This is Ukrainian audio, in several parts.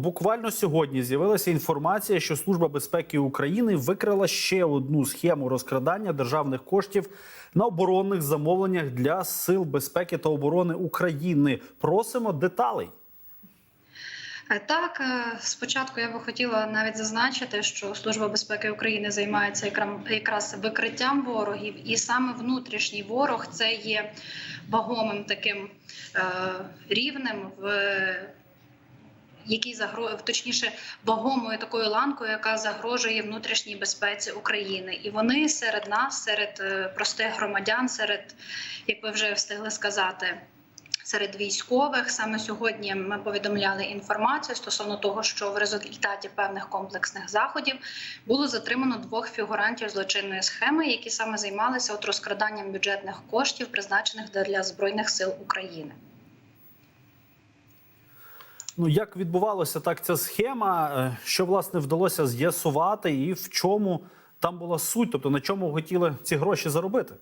буквально сьогодні з'явилася інформація, що Служба безпеки України викрила ще одну схему розкрадання державних коштів на оборонних замовленнях для сил безпеки та оборони України. Просимо деталей. Е, Так, е, спочатку я би хотіла навіть зазначити, що Служба безпеки України займається якраз викриттям ворогів, і саме внутрішній ворог це є вагомим таким е, рівнем в. Який загро... точніше вагомою такою ланкою, яка загрожує внутрішній безпеці України, і вони серед нас, серед е, простих громадян, серед як ви вже встигли сказати, серед військових. Саме сьогодні ми повідомляли інформацію стосовно того, що в результаті певних комплексних заходів було затримано двох фігурантів злочинної схеми, які саме займалися от розкраданням бюджетних коштів, призначених для збройних сил України. Ну як відбувалося так ця схема? Е, Що власне вдалося з'ясувати, і в чому там була суть? Тобто на чому хотіли ці гроші заробити?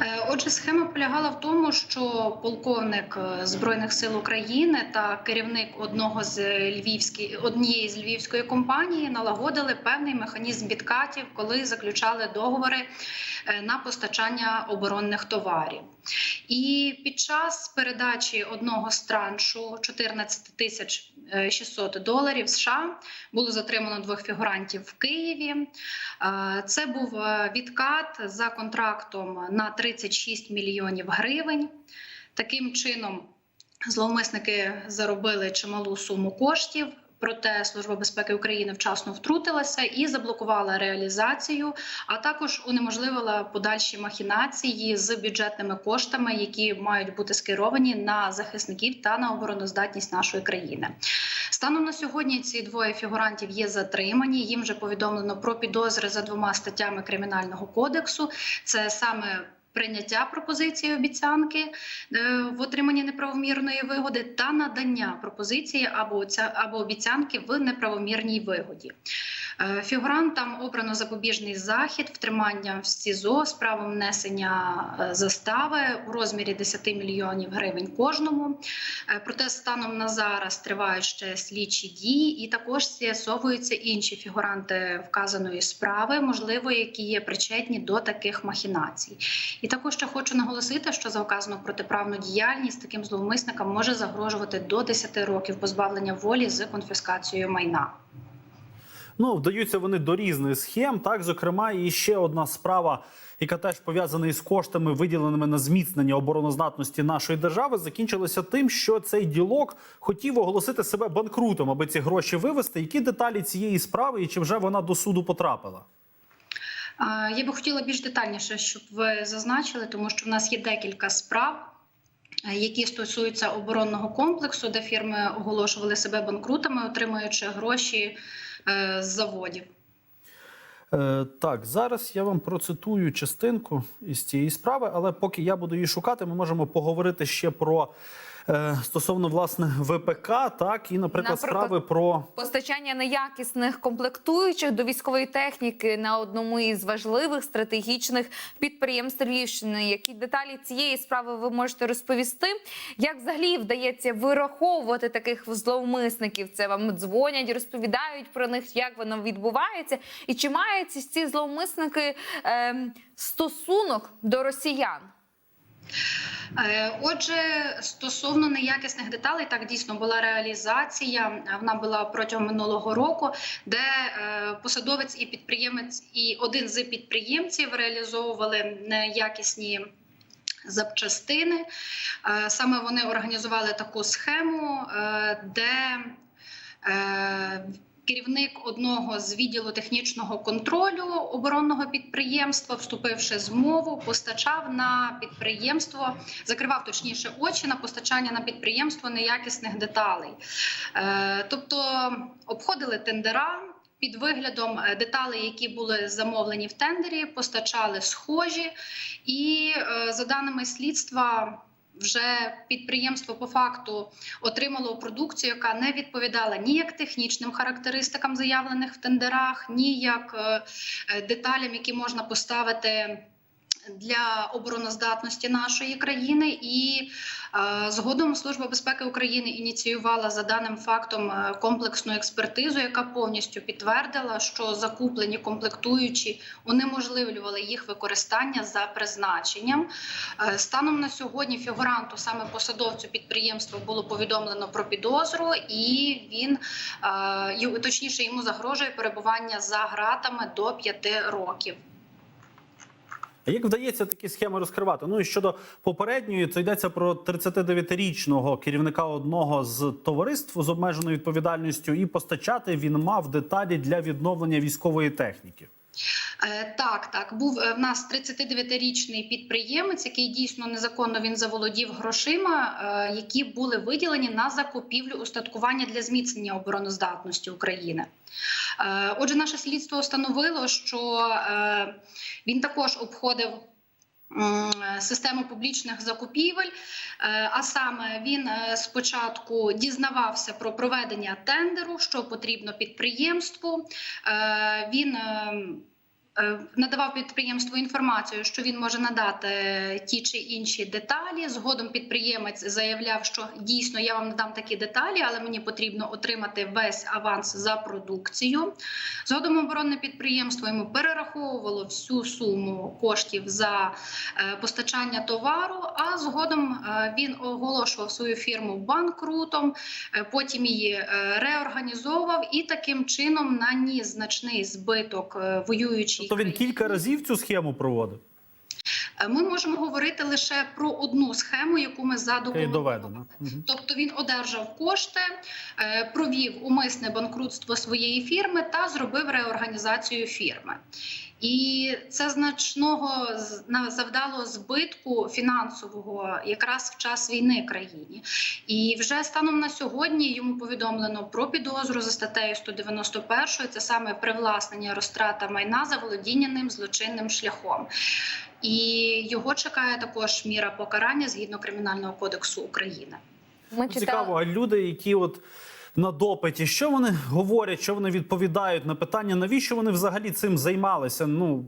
Е, Отже, схема полягала в тому, що полковник е, збройних сил України та керівник одного з львівської однієї з львівської компанії налагодили певний механізм відкатів, коли заключали договори на постачання оборонних товарів. І під час передачі одного з траншу 14 тисяч е, 600 доларів США було затримано двох фігурантів в Києві. Е, Це був е, відкат за контрактом на 36 мільйонів гривень. Таким чином, зловмисники заробили чималу суму коштів. Проте Служба безпеки України вчасно втрутилася і заблокувала реалізацію, а також унеможливила подальші махінації з бюджетними коштами, які мають бути скеровані на захисників та на обороноздатність нашої країни. Станом на сьогодні ці двоє фігурантів є затримані. Їм вже повідомлено про підозри за двома статтями кримінального кодексу. Це саме Прийняття пропозиції обіцянки е, в отриманні неправомірної вигоди та надання пропозиції або ця або обіцянки в неправомірній вигоді. Е, Фігурантам обрано запобіжний захід втримання в СІЗО з правом внесення е, застави у розмірі 10 мільйонів гривень кожному. Е, Проте станом на зараз тривають ще слідчі дії, і також з'ясовуються інші фігуранти вказаної справи, можливо, які є причетні до таких махінацій. І також ще хочу наголосити, що за вказану протиправну діяльність таким зловмисникам може загрожувати до 10 років позбавлення волі з конфіскацією майна. Ну, вдаються вони до різних схем. Так, зокрема, і ще одна справа, яка теж пов'язана із коштами, виділеними на зміцнення обороноздатності нашої держави, закінчилася тим, що цей ділок хотів оголосити себе банкрутом, аби ці гроші вивести. Які деталі цієї справи і чи вже вона до суду потрапила? Я би хотіла більш детальніше, щоб ви зазначили, тому що в нас є декілька справ. е, Які стосуються оборонного комплексу, де фірми оголошували себе банкрутами, отримуючи гроші з заводів. Е, так, зараз я вам процитую частинку із цієї справи, але поки я буду її шукати, ми можемо поговорити ще про е, стосовно власне ВПК, так і, наприклад, справи про Постачання неякісних комплектуючих до військової техніки на одному із важливих стратегічних підприємств Львівщини. Які деталі цієї справи ви можете розповісти? Як взагалі вдається вираховувати таких зловмисників? Це вам дзвонять, розповідають про них, як воно відбувається, і чи мають ці зловмисники ем, стосунок до росіян? Е, Отже, стосовно неякісних деталей, так дійсно була реалізація. Вона була протягом минулого року, де е, посадовець і підприємець, і один з підприємців реалізовували неякісні. Запчастини Е, саме вони організували таку схему, де керівник одного з відділу технічного контролю оборонного підприємства, вступивши з мову, постачав на підприємство, закривав точніше очі на постачання на підприємство неякісних деталей. Е, Тобто обходили тендера. Під виглядом е, деталей, які були замовлені в тендері, постачали схожі, і е, за даними слідства, вже підприємство по факту отримало продукцію, яка не відповідала ні як технічним характеристикам, заявлених в тендерах, ні як е, деталям, які можна поставити для обороноздатності нашої країни, і е, згодом Служба безпеки України ініціювала за даним фактом е, комплексну експертизу, яка повністю підтвердила, що закуплені комплектуючі унеможливлювали їх використання за призначенням. Е, Станом на сьогодні фігуранту, саме посадовцю підприємства, було повідомлено про підозру, і він точніше йому загрожує перебування за ґратами до 5 років. Як вдається такі схеми розкривати? Ну і щодо попередньої, то йдеться про 39-річного керівника одного з товариств з обмеженою відповідальністю, і постачати він мав деталі для відновлення військової техніки. Е, Так, так, був е, в нас 39-річний підприємець, який дійсно незаконно він заволодів грошима, е, які були виділені на закупівлю устаткування для зміцнення обороноздатності України. Отже, наше слідство встановило, що він також обходив. Систему публічних закупівель, Е, а саме він е, спочатку дізнавався про проведення тендеру, що потрібно підприємству. Е, Він е, е, надавав підприємству інформацію, що він може надати ті чи інші деталі. Згодом підприємець заявляв, що дійсно я вам надам такі деталі, але мені потрібно отримати весь аванс за продукцію. Згодом оборонне підприємство йому перераховувало всю суму коштів за е, постачання товару. А згодом е, він оголошував свою фірму банкрутом, е, потім її е, реорганізовував і таким чином наніс значний збиток е, воюючій Тобто він кілька разів цю схему проводив. Е, Ми можемо говорити лише про одну схему, яку ми доведено. Тобто він одержав кошти, е, провів умисне банкрутство своєї фірми та зробив реорганізацію фірми. І це значного завдало збитку фінансового якраз в час війни країні. І вже станом на сьогодні йому повідомлено про підозру за статтею 191, це саме привласнення розтрата майна за володіння ним злочинним шляхом. І його чекає також міра покарання згідно кримінального кодексу України. Ми Ну, Цікаво, а люди, які от на допиті, що вони говорять, що вони відповідають на питання, навіщо вони взагалі цим займалися? Ну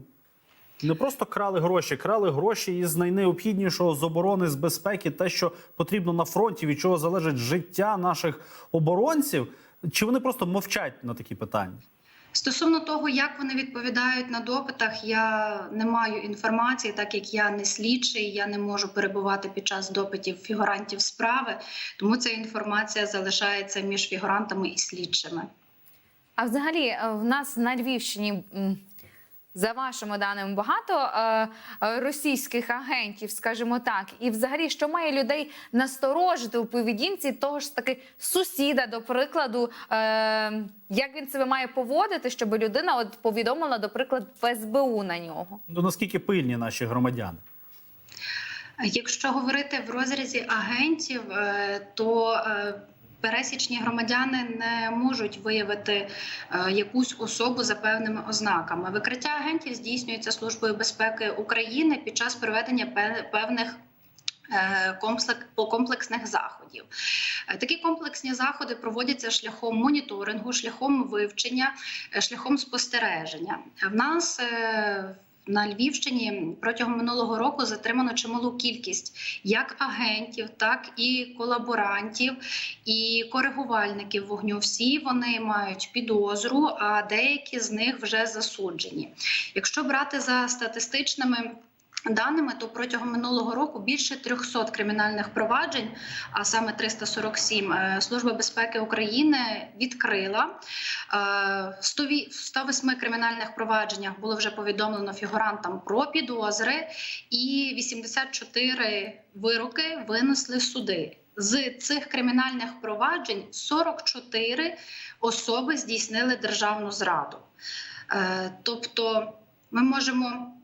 не просто крали гроші, крали гроші із найнеобхіднішого з оборони, з безпеки, те, що потрібно на фронті, від чого залежить життя наших оборонців. Чи вони просто мовчать на такі питання? Стосовно того, як вони відповідають на допитах, я не маю інформації, так як я не слідчий, я не можу перебувати під час допитів фігурантів справи, тому ця інформація залишається між фігурантами і слідчими. А взагалі, е, в нас на Львівщині. За вашими даними, багато е, е, російських агентів, скажімо так, і взагалі, що має людей насторожити у поведінці того ж таки сусіда, до прикладу, е, як він себе має поводити, щоб людина от повідомила, до прикладу, в СБУ на нього. Ну наскільки пильні наші громадяни? Якщо говорити в розрізі агентів, е, то е, пересічні громадяни не можуть виявити е, якусь особу за певними ознаками. Викриття агентів здійснюється службою безпеки України під час проведення певних. е, комплексних заходів Е, такі комплексні заходи проводяться шляхом моніторингу, шляхом вивчення, шляхом спостереження. В нас на Львівщині протягом минулого року затримано чималу кількість як агентів, так і колаборантів і коригувальників вогню. Всі вони мають підозру, а деякі з них вже засуджені. Якщо брати за статистичними. Даними, то протягом минулого року більше 300 кримінальних проваджень, а саме 347, е, Служба безпеки України відкрила. Е, В 108 кримінальних провадженнях було вже повідомлено фігурантам про підозри, і 84 вироки винесли суди. З цих кримінальних проваджень 44 особи здійснили державну зраду. Е, Тобто, ми можемо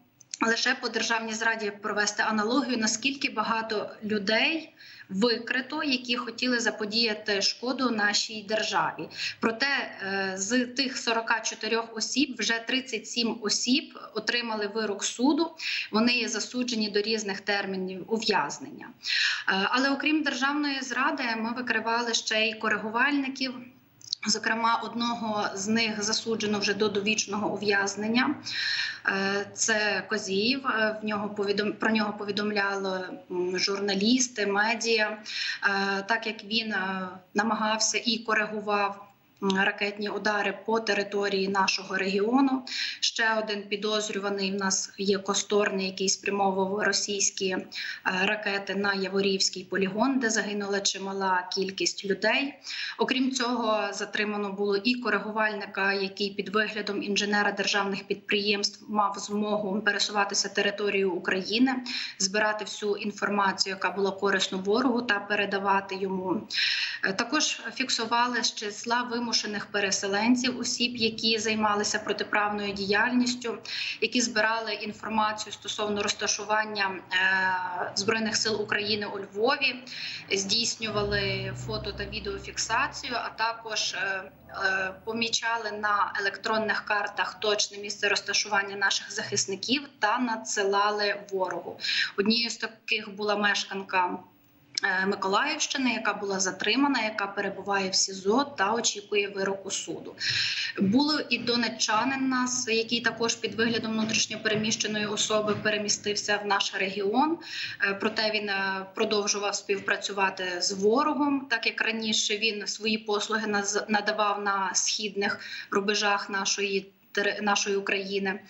лише по державній зраді провести аналогію, наскільки багато людей викрито, які хотіли заподіяти шкоду нашій державі. Проте е, з тих 44 осіб вже 37 осіб отримали вирок суду. Вони є засуджені до різних термінів ув'язнення. Е, Але окрім державної зради, ми викривали ще й коригувальників. Зокрема, одного з них засуджено вже до довічного ув'язнення. Е, Це Козіїв. Е, В нього повідом... про нього повідомляли журналісти, медіа, Е, так як він намагався і коригував. Ракетні удари по території нашого регіону. Ще один підозрюваний в нас є Косторний, який спрямовував російські е, ракети на Яворівський полігон, де загинула чимала кількість людей. Окрім цього, затримано було і коригувальника, який під виглядом інженера державних підприємств мав змогу пересуватися територією України, збирати всю інформацію, яка була корисна ворогу, та передавати йому. Е, Також фіксували з числа вимушених переселенців, осіб, які займалися протиправною діяльністю, які збирали інформацію стосовно розташування е, збройних сил України у Львові, здійснювали фото та відеофіксацію, а також е, е, помічали на електронних картах точне місце розташування наших захисників та надсилали ворогу. Однією з таких була мешканка. Е, Миколаївщини, яка була затримана, яка перебуває в СІЗО та очікує вироку суду. Було і донеччанин нас, який також під виглядом внутрішньопереміщеної особи перемістився в наш регіон. Е, Проте він е, продовжував співпрацювати з ворогом, так як раніше він свої послуги надавав на східних рубежах нашої. Нашої України,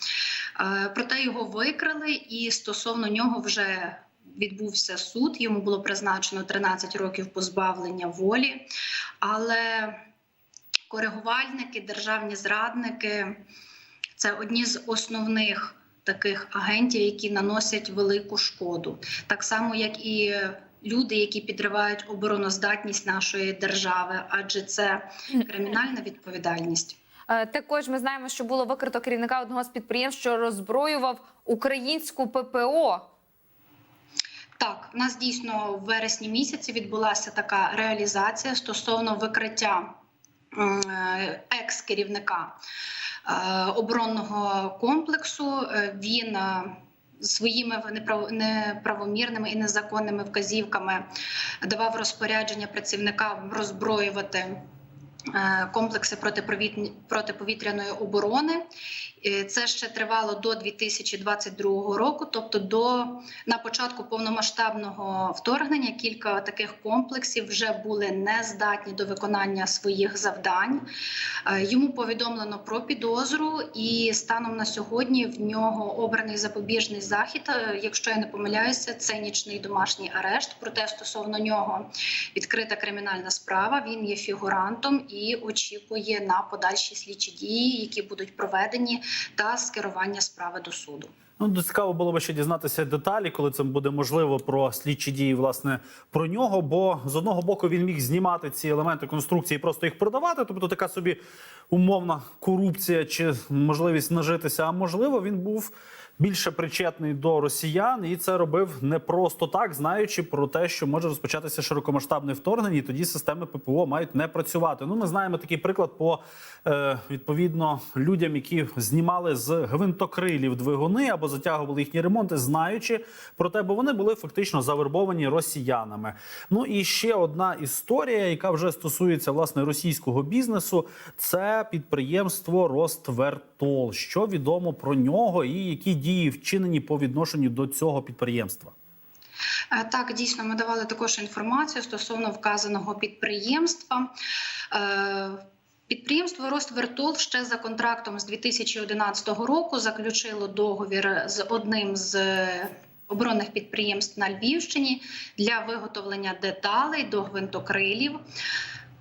проте його викрали, і стосовно нього вже відбувся суд. Йому було призначено 13 років позбавлення волі. Але коригувальники, державні зрадники це одні з основних таких агентів, які наносять велику шкоду, так само як і люди, які підривають обороноздатність нашої держави, адже це кримінальна відповідальність. Е, Також ми знаємо, що було викрито керівника одного з підприємств, що роззброював українську ППО. Так, у нас дійсно в вересні місяці відбулася така реалізація стосовно викриття е, екс-керівника е, оборонного комплексу. Е, Він своїми неправ- неправомірними і незаконними вказівками давав розпорядження працівникам роззброювати. Комплекси протиповітряної оборони це ще тривало до 2022 року, тобто до на початку повномасштабного вторгнення кілька таких комплексів вже були не здатні до виконання своїх завдань. Е, Йому повідомлено про підозру, і станом на сьогодні в нього обраний запобіжний захід. Е, Якщо я не помиляюся, це нічний домашній арешт. Проте стосовно нього відкрита кримінальна справа. Він є фігурантом і очікує на подальші слідчі дії, які будуть проведені, та скерування справи до суду. Ну, цікаво було би ще дізнатися деталі, коли це буде можливо про слідчі дії, власне, про нього. Бо з одного боку він міг знімати ці елементи конструкції, і просто їх продавати. Тобто така собі умовна корупція чи можливість нажитися. А можливо, він був більше причетний до росіян, і це робив не просто так, знаючи про те, що може розпочатися широкомасштабне вторгнення, і тоді системи ППО мають не працювати. Ну, ми знаємо такий приклад по е, відповідно людям, які знімали з гвинтокрилів двигуни або затягували їхні ремонти, знаючи про те, бо вони були фактично завербовані росіянами. Ну і ще одна історія, яка вже стосується власне російського бізнесу, це підприємство Роствертол. Що відомо про нього і які дії вчинені по відношенню до цього підприємства? Е, Так, дійсно, ми давали також інформацію стосовно вказаного підприємства. Е, Підприємство Роствертол ще за контрактом з 2011 року заключило договір з одним з оборонних підприємств на Львівщині для виготовлення деталей до гвинтокрилів.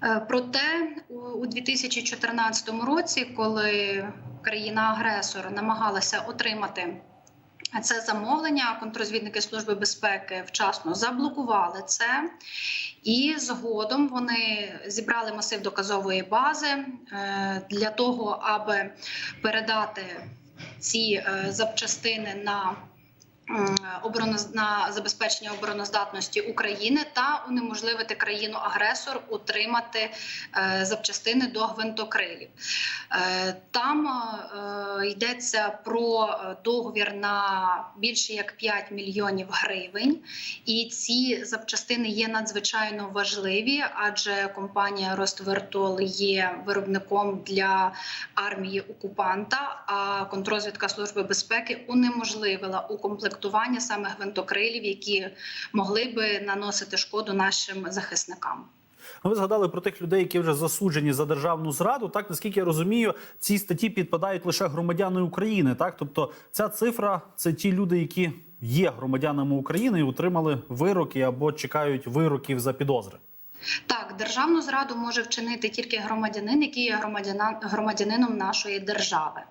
Е, Проте у- у 2014 році, коли країна-агресор намагалася отримати це замовлення, контррозвідники Служби безпеки вчасно заблокували це, і згодом вони зібрали масив доказової бази е, для того, аби передати ці е, запчастини на на забезпечення обороноздатності України та унеможливити країну-агресор утримати е, запчастини до гвинтокрилів. Е, Там е, йдеться про договір на більше як 5 мільйонів гривень, і ці запчастини є надзвичайно важливі, адже компанія Роствертол є виробником для армії окупанта. А контрозвідка служби безпеки унеможливила укомплектування саме гвинтокрилів, які могли би наносити шкоду нашим захисникам. Ви згадали про тих людей, які вже засуджені за державну зраду. Так наскільки я розумію, ці статті підпадають лише громадяни України. Так, тобто ця цифра це ті люди, які є громадянами України і отримали вироки або чекають вироків за підозри. Так, державну зраду може вчинити тільки громадянин, який є громадянином нашої держави.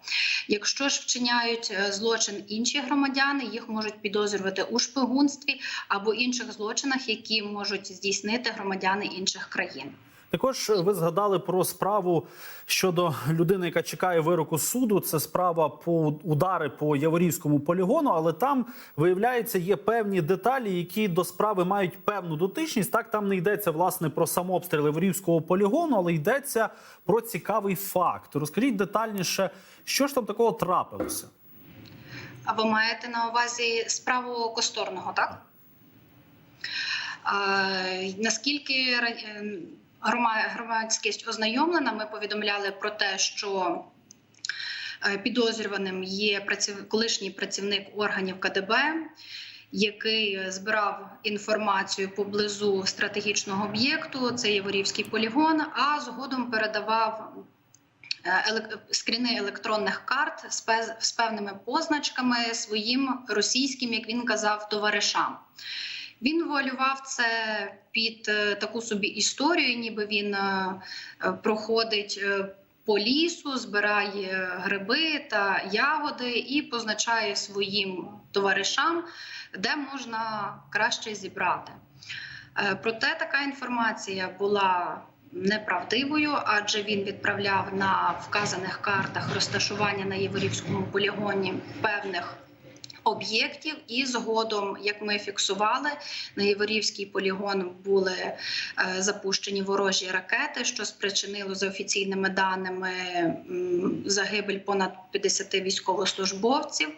Якщо ж вчиняють е, злочин інші громадяни, їх можуть підозрювати у шпигунстві або інших злочинах, які можуть здійснити громадяни інших країн. Також ви згадали про справу щодо людини, яка чекає вироку суду. Це справа по удари по Яворівському полігону, але там виявляється є певні деталі, які до справи мають певну дотичність. Так там не йдеться власне про самообстріл Яворівського полігону, але йдеться про цікавий факт. Розкажіть детальніше, що ж там такого трапилося. А ви маєте на увазі справу Косторного, так? А, наскільки ра- ем, громадськість ознайомлена, ми повідомляли про те, що е, підозрюваним є колишній працівник органів КДБ, який збирав інформацію поблизу стратегічного об'єкту, це Яворівський полігон, а згодом передавав е, скріни електронних карт з певними позначками своїм російським, як він казав, товаришам. Він вуалював це під е, таку собі історію, ніби він е, е, проходить по лісу, збирає гриби та ягоди і позначає своїм товаришам, де можна краще зібрати. Проте така інформація була неправдивою, адже він відправляв на вказаних картах розташування на Єворівському полігоні певних об'єктів, і згодом, як ми фіксували, на Єворівський полігон були е, запущені ворожі ракети, що спричинило за офіційними даними загибель понад 50 військовослужбовців.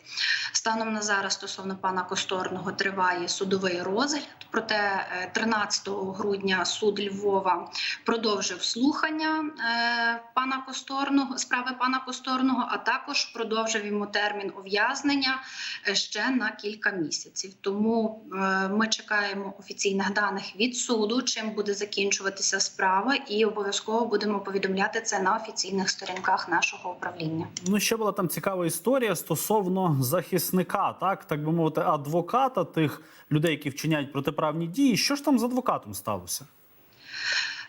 Станом на зараз стосовно пана Косторного триває судовий розгляд. Проте е, 13 грудня суд Львова продовжив слухання е, пана Косторного справи пана Косторного, а також продовжив йому термін ув'язнення е, ще на кілька місяців. Тому е, ми чекаємо офіційних даних від суду, чим буде закінчуватися справа, і обов'язково будемо повідомляти це на офіційних сторінках нашого управління. Ну ще була там цікава історія стосовно захисника, так так би мовити, адвоката тих людей, які вчиняють протиправні дії. Що ж там з адвокатом сталося?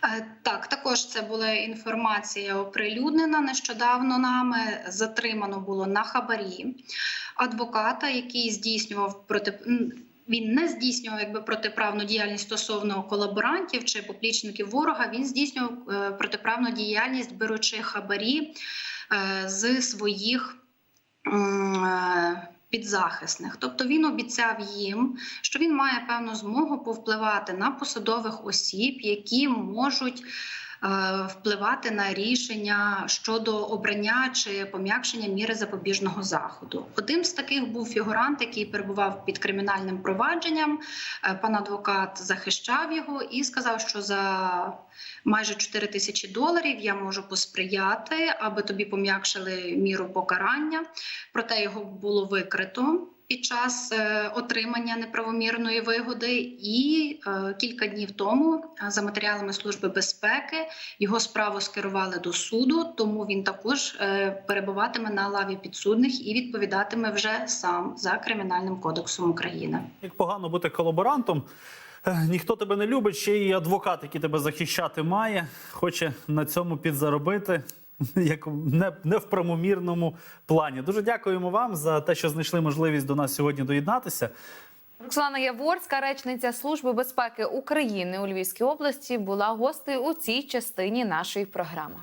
Е, Так, також це була інформація оприлюднена нещодавно нами. Затримано було на хабарі адвоката, який здійснював проти. Він не здійснював якби протиправну діяльність стосовно колаборантів чи поплічників ворога. Він здійснював е, протиправну діяльність, беручи хабарі е, з своїх підзахисних. Тобто він обіцяв їм, що він має певну змогу повпливати на посадових осіб, які можуть впливати на рішення щодо обрання чи пом'якшення міри запобіжного заходу. Одним з таких був фігурант, який перебував під кримінальним провадженням. Е, Пан адвокат захищав його і сказав, що за майже 4 тисячі доларів я можу посприяти, аби тобі пом'якшили міру покарання. Проте його було викрито під час е, отримання неправомірної вигоди, і е, кілька днів тому е, за матеріалами служби безпеки його справу скерували до суду, тому він також перебуватиме на лаві підсудних і відповідатиме вже сам за кримінальним кодексом України. Як погано бути колаборантом. Ніхто тебе не любить, ще й адвокат, який тебе захищати має, хоче на цьому підзаробити. Як не, не в правомірному плані. Дуже дякуємо вам за те, що знайшли можливість до нас сьогодні доєднатися. Роксолана Яворська, речниця Служби безпеки України у Львівській області, була гостею у цій частині нашої програми.